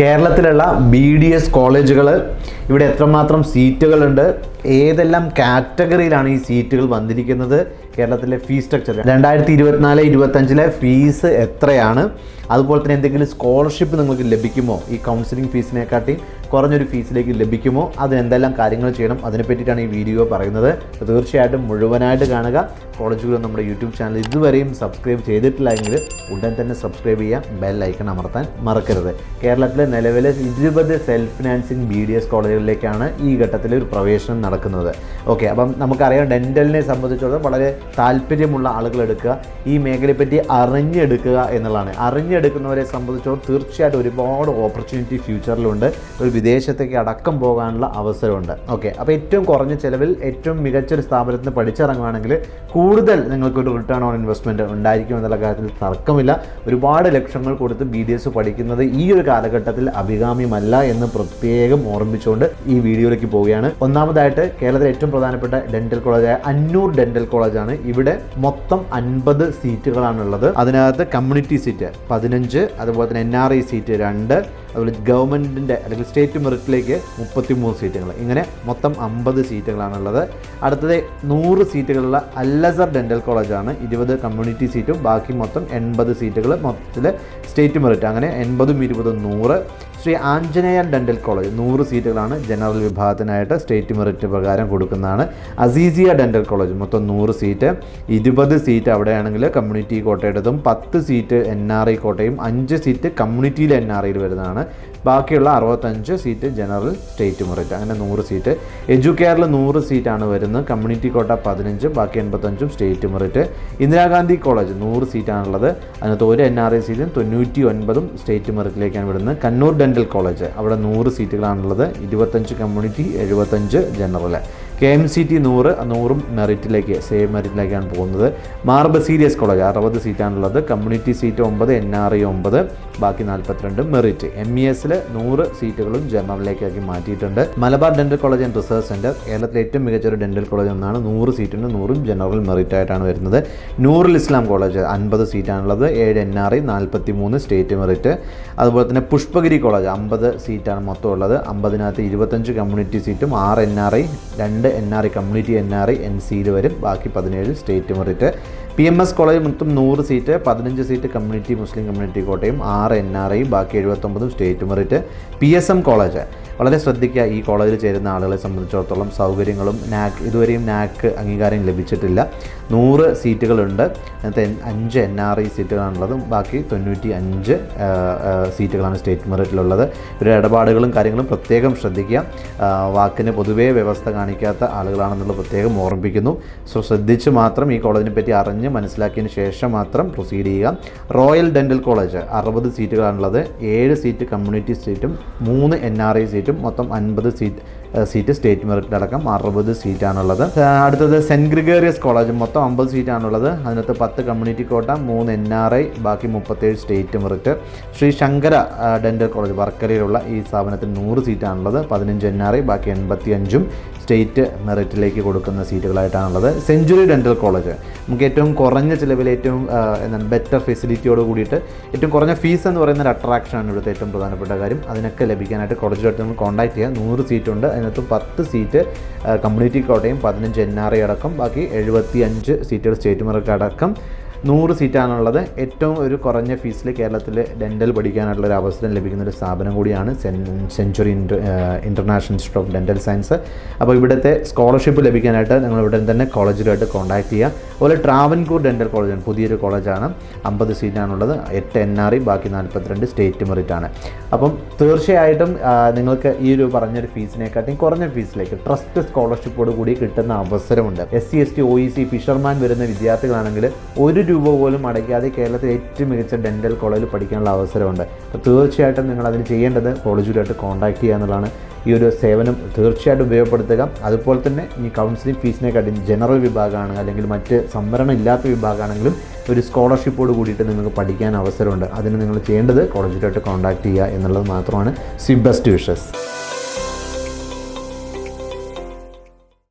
കേരളത്തിലുള്ള B D S കോളേജുകൾ ഇവിടെ എത്രമാത്രം സീറ്റുകളുണ്ട്? ഏതെല്ലാം കാറ്റഗറിയിലാണ് ഈ സീറ്റുകൾ വന്നിരിക്കുന്നത്? കേരളത്തിലെ ഫീസ് സ്ട്രക്ചർ രണ്ടായിരത്തി ഇരുപത്തിനാല് ഇരുപത്തഞ്ചിലെ ഫീസ് എത്രയാണ്? അതുപോലെ തന്നെ എന്തെങ്കിലും സ്കോളർഷിപ്പ് നിങ്ങൾക്ക് ലഭിക്കുമോ? ഈ കൗൺസിലിംഗ് ഫീസിനെക്കാട്ടി കുറഞ്ഞൊരു ഫീസിലേക്ക് ലഭിക്കുമോ? അതിനെന്തെല്ലാം കാര്യങ്ങൾ ചെയ്യണം? അതിനെ പറ്റിയിട്ടാണ് ഈ വീഡിയോ പറയുന്നത്. തീർച്ചയായിട്ടും മുഴുവനായിട്ട് കാണുക. കോളേജുകൾ നമ്മുടെ യൂട്യൂബ് ചാനൽ ഇതുവരെയും സബ്സ്ക്രൈബ് ചെയ്തിട്ടില്ല എങ്കിൽ ഉടൻ തന്നെ സബ്സ്ക്രൈബ് ചെയ്യുക. ബെൽ ഐക്കൺ അമർത്താൻ മറക്കരുത്. കേരളത്തിലെ നിലവിലെ ഇരുപത് self financing B D S കോളേജുകളിലേക്കാണ് ഈ ഘട്ടത്തിൽ ഒരു പ്രവേശനം നടക്കുന്നത്. ഓക്കെ അപ്പം നമുക്കറിയാം ഡെന്റലിനെ സംബന്ധിച്ചിടത്തോളം വളരെ താല്പര്യമുള്ള ആളുകൾ എടുക്കുക ഈ മേഖലയെപ്പറ്റി അറിഞ്ഞെടുക്കുക എന്നുള്ളതാണ്. അറിഞ്ഞെടുക്കുന്നവരെ സംബന്ധിച്ചോളം തീർച്ചയായിട്ടും ഒരുപാട് ഓപ്പർച്യൂണിറ്റി ഫ്യൂച്ചറിലുണ്ട് ഒരു വിദേശത്തേക്ക് അടക്കം പോകാനുള്ള അവസരമുണ്ട്. ഓക്കെ അപ്പോൾ ഏറ്റവും കുറഞ്ഞ ചിലവിൽ ഏറ്റവും മികച്ചൊരു സ്ഥാപനത്തിൽ നിന്ന് പഠിച്ചിറങ്ങുകയാണെങ്കിൽ കൂടുതൽ നിങ്ങൾക്കൊരു റിട്ടേൺ ഓൺ ഇൻവെസ്റ്റ്മെന്റ് ഉണ്ടായിരിക്കും എന്നുള്ള കാര്യത്തിൽ തർക്കമില്ല. ഒരുപാട് ലക്ഷങ്ങൾ കൊടുത്ത് ബി ഡി എസ് പഠിക്കുന്നത് ഈ ഒരു കാലഘട്ടത്തിൽ അഭികാമ്യമല്ല എന്ന് പ്രത്യേകം ഓർമ്മിച്ചുകൊണ്ട് ഈ വീഡിയോയിലേക്ക് പോവുകയാണ്. ഒന്നാമതായിട്ട് കേരളത്തിലെ ഏറ്റവും പ്രധാനപ്പെട്ട ഡെന്റൽ കോളേജായ അന്നൂർ ഡെന്റൽ കോളേജാണ് ഇവിടെ മൊത്തം അൻപത് സീറ്റുകളാണുള്ളത്. അതിനകത്ത് കമ്മ്യൂണിറ്റി സീറ്റ് പതിനഞ്ച് അതുപോലെ തന്നെ എൻ ആർ ഐ സീറ്റ് രണ്ട് അതുപോലെ ഗവൺമെന്റിന്റെ അല്ലെങ്കിൽ സ്റ്റേറ്റ് മെറിറ്റിലേക്ക് മുപ്പത്തി മൂന്ന് സീറ്റുകൾ. ഇങ്ങനെ മൊത്തം അമ്പത് സീറ്റുകളാണുള്ളത്. അടുത്തത് നൂറ് സീറ്റുകളുള്ള അല്ലസർ ഡെന്റൽ കോളേജാണ്. ഇരുപത് കമ്മ്യൂണിറ്റി സീറ്റും ബാക്കി മൊത്തം എൺപത് സീറ്റുകൾ മൊത്തത്തിൽ സ്റ്റേറ്റ് മെറിറ്റ്. അങ്ങനെ എൺപതും ഇരുപതും നൂറ്. ശ്രീ ആഞ്ജനേയൻ ഡെന്റൽ കോളേജ് നൂറ് സീറ്റുകളാണ് ജനറൽ വിഭാഗത്തിനായിട്ട് സ്റ്റേറ്റ് മെറിറ്റ് പ്രകാരം കൊടുക്കുന്നതാണ്. അസീസിയ ഡെന്റൽ കോളേജ് മൊത്തം നൂറ് സീറ്റ്. ഇരുപത് സീറ്റ് അവിടെയാണെങ്കിൽ കമ്മ്യൂണിറ്റി കോട്ടയുടേതും പത്ത് സീറ്റ് എൻ ആർ ഐ കോട്ടയും അഞ്ച് സീറ്റ് കമ്മ്യൂണിറ്റിയിൽ എൻ ആർ ഐയിൽ വരുന്നതാണ്. ബാക്കിയുള്ള അറുപത്തഞ്ച് സീറ്റ് ജനറൽ സ്റ്റേറ്റ് മെറിറ്റ് അങ്ങനെ നൂറ് സീറ്റ്. എഡ്യൂക്കെയറിൽ നൂറ് സീറ്റാണ് വരുന്നത്. കമ്മ്യൂണിറ്റി കോട്ട പതിനഞ്ച് ബാക്കി എൺപത്തഞ്ചും സ്റ്റേറ്റ് മെറിറ്റ് ഇന്ദിരാഗാന്ധി കോളേജ് നൂറ് സീറ്റാണുള്ളത്. അതിനകത്ത് ഒരു എൻ ആർ ഐ സീറ്റും തൊണ്ണൂറ്റി ഒൻപതും സ്റ്റേറ്റ് മെറിറ്റിലേക്കാണ് വിടുന്നത്. കണ്ണൂർ ഡെന്റൽ കോളേജ് അവിടെ നൂറ് സീറ്റുകളാണുള്ളത്. ഇരുപത്തഞ്ച് കമ്മ്യൂണിറ്റി എഴുപത്തഞ്ച് general K M C T നൂറ് നൂറും മെറിറ്റിലേക്ക് സേവ് മെറിറ്റിലേക്കാണ് പോകുന്നത്. മാർബ് സീരിയസ് കോളേജ് അറുപത് സീറ്റാണുള്ളത്. കമ്മ്യൂണിറ്റി സീറ്റ് ഒമ്പത് എൻ ആർ ഐ ഒമ്പത് ബാക്കി നാൽപ്പത്തിരണ്ട് മെറിറ്റ്. എം ഇ എസിൽ നൂറ് സീറ്റുകളും ജനറലിലേക്കാക്കി മാറ്റിയിട്ടുണ്ട്. Malabar dental college and research centre കേരളത്തിലെ ഏറ്റവും മികച്ചൊരു ഡെന്റൽ കോളേജ് ഒന്നാണ്. നൂറ് സീറ്റുണ്ട് നൂറും ജനറൽ മെറിറ്റ് ആയിട്ടാണ് വരുന്നത്. നൂറിൽ ഇസ്ലാം കോളേജ് അൻപത് സീറ്റാണുള്ളത്. ഏഴ് എൻ ആർ ഐ നാൽപ്പത്തി മൂന്ന് സ്റ്റേറ്റ് മെറിറ്റ്. അതുപോലെ തന്നെ പുഷ്പഗിരി കോളേജ് അമ്പത് സീറ്റാണ് മൊത്തം ഉള്ളത്. അമ്പതിനകത്ത് ഇരുപത്തഞ്ച് കമ്മ്യൂണിറ്റി സീറ്റും ആറ് എൻ ആർ ഐ രണ്ട് N R I community N R I N സിയിൽ വരും. ബാക്കി പതിനേഴ് state merit P M S college മൊത്തം നൂറ് സീറ്റ് പതിനഞ്ച് സീറ്റ് കമ്മ്യൂണിറ്റി മുസ്ലിം കമ്മ്യൂണിറ്റി കോട്ടയും ആറ് എൻ ആർ ഐ ബാക്കി എഴുപത്തൊമ്പതും state merit P S M college വളരെ ശ്രദ്ധിക്കുക ഈ കോളേജിൽ ചേരുന്ന ആളുകളെ സംബന്ധിച്ചിടത്തോളം സൗകര്യങ്ങളും നാക്ക് ഇതുവരെയും നാക്ക് അംഗീകാരം ലഭിച്ചിട്ടില്ല. നൂറ് സീറ്റുകളുണ്ട് അതിനകത്ത് അഞ്ച് എൻ ആർ ഐ സീറ്റുകളാണുള്ളത് ബാക്കി തൊണ്ണൂറ്റി അഞ്ച് സീറ്റുകളാണ് സ്റ്റേറ്റ് മെറിറ്റിലുള്ളത് ഇവരുടെ ഇടപാടുകളും കാര്യങ്ങളും പ്രത്യേകം ശ്രദ്ധിക്കുക. വാക്കിന് പൊതുവേ വ്യവസ്ഥ കാണിക്കാത്ത ആളുകളാണെന്നുള്ളത് പ്രത്യേകം ഓർമ്മിപ്പിക്കുന്നു. സോ ശ്രദ്ധിച്ച് മാത്രം ഈ കോളേജിനെ പറ്റി അറിഞ്ഞ് മനസ്സിലാക്കിയതിന് ശേഷം മാത്രം പ്രൊസീഡ് ചെയ്യുക. റോയൽ ഡെന്റൽ കോളേജ് അറുപത് സീറ്റുകളാണുള്ളത് ഏഴ് സീറ്റ് കമ്മ്യൂണിറ്റി സീറ്റും മൂന്ന് എൻ ആർ ഐ സീറ്റും മൊത്തം അൻപത് സീറ്റ് സീറ്റ് സ്റ്റേറ്റ് മെറിറ്റിലടക്കം അറുപത് സീറ്റാണുള്ളത്. അടുത്തത് സെന്റ് ഗ്രിഗേറിയസ് കോളേജ്. മൊത്തം അമ്പത് സീറ്റാണുള്ളത്. അതിനകത്ത് പത്ത് കമ്മ്യൂണിറ്റി കോട്ട മൂന്ന് എൻ ആർ ഐ ബാക്കി മുപ്പത്തേഴ് state merit. Shri Shankara dental college വർക്കലയിലുള്ള ഈ സ്ഥാപനത്തിന് നൂറ് സീറ്റാണുള്ളത്. പതിനഞ്ച് എൻ ആർ ഐ ബാക്കി എൺപത്തി അഞ്ചും സ്റ്റേറ്റ് മെറിറ്റിലേക്ക് കൊടുക്കുന്ന സീറ്റുകളായിട്ടാണുള്ളത്. Century dental college. നമുക്ക് ഏറ്റവും കുറഞ്ഞ ചിലവിൽ ഏറ്റവും എന്താണ് ബെറ്റർ ഫെസിലിറ്റിയോട് കൂടിയിട്ട് ഏറ്റവും കുറഞ്ഞ ഫീസ് എന്ന് പറയുന്ന ഒരു അട്രാക്ഷനാണ് ഇവിടുത്തെ ഏറ്റവും പ്രധാനപ്പെട്ട കാര്യം. അതിനൊക്കെ ലഭിക്കാനായിട്ട് കോളേജുമായിട്ട് നമ്മൾ കോൺടാക്ട് ചെയ്യുക നൂറ് സീറ്റുണ്ട്. അതിനകത്ത് പത്ത് സീറ്റ് കമ്മ്യൂണിറ്റി കോട്ടയും പതിനഞ്ച് എൻ ആർ ഐ അടക്കം ബാക്കി എഴുപത്തി അഞ്ച് സീറ്റുകൾ സ്റ്റേറ്റ് മെറിറ്റ് അടക്കം. നൂറ് സീറ്റാണുള്ളത്. ഏറ്റവും ഒരു കുറഞ്ഞ ഫീസിൽ കേരളത്തിൽ ഡെന്റൽ പഠിക്കാനുള്ള ഒരു അവസരം ലഭിക്കുന്ന ഒരു സ്ഥാപനം കൂടിയാണ് century inter international institute of dental science അപ്പോൾ ഇവിടുത്തെ സ്കോളർഷിപ്പ് ലഭിക്കാനായിട്ട് നിങ്ങൾ ഇവിടെ തന്നെ കോളേജിലുമായിട്ട് കോൺടാക്ട് ചെയ്യുക. അതുപോലെ ട്രാവൻകൂർ ഡെന്റൽ കോളേജാണ് പുതിയൊരു കോളേജാണ്. അമ്പത് സീറ്റാണുള്ളത്. എട്ട് എൻ ആർ ഇ ബാക്കി നാൽപ്പത്തിരണ്ട് സ്റ്റേറ്റ് മെറിറ്റ് ആണ്. അപ്പം തീർച്ചയായിട്ടും നിങ്ങൾക്ക് ഈ ഒരു പറഞ്ഞൊരു ഫീസിനെക്കാട്ടിയും കുറഞ്ഞ ഫീസിലേക്ക് ട്രസ്റ്റ് സ്കോളർഷിപ്പോട് കൂടി കിട്ടുന്ന അവസരമുണ്ട്. S C S T O E C fisherman വരുന്ന വിദ്യാർത്ഥികളാണെങ്കിൽ ഒരു രൂപ പോലും അടയ്ക്കാതെ കേരളത്തിലെ ഏറ്റവും മികച്ച ഡെന്റൽ കോളേജിൽ പഠിക്കാനുള്ള അവസരമുണ്ട്. അപ്പോൾ തീർച്ചയായിട്ടും നിങ്ങൾ അതിന് ചെയ്യേണ്ടത് കോളേജുമായിട്ട് കോൺടാക്ട് ചെയ്യുക എന്നുള്ളതാണ്. ഈ ഒരു സേവനം തീർച്ചയായിട്ടും ഉപയോഗപ്പെടുത്തുക. അതുപോലെ തന്നെ ഈ കൗൺസിലിംഗ് ഫീസിനെക്കാട്ടിയും ജനറൽ വിഭാഗമാണ് അല്ലെങ്കിൽ മറ്റ് സംവരണം ഇല്ലാത്ത വിഭാഗമാണെങ്കിലും ഒരു സ്കോളർഷിപ്പോട് കൂടിയിട്ട് നിങ്ങൾക്ക് പഠിക്കാൻ അവസരമുണ്ട്. അതിന് നിങ്ങൾ ചെയ്യേണ്ടത് കോളേജിലായിട്ട് കോൺടാക്ട് ചെയ്യുക എന്നുള്ളത് മാത്രമാണ്. C best wishes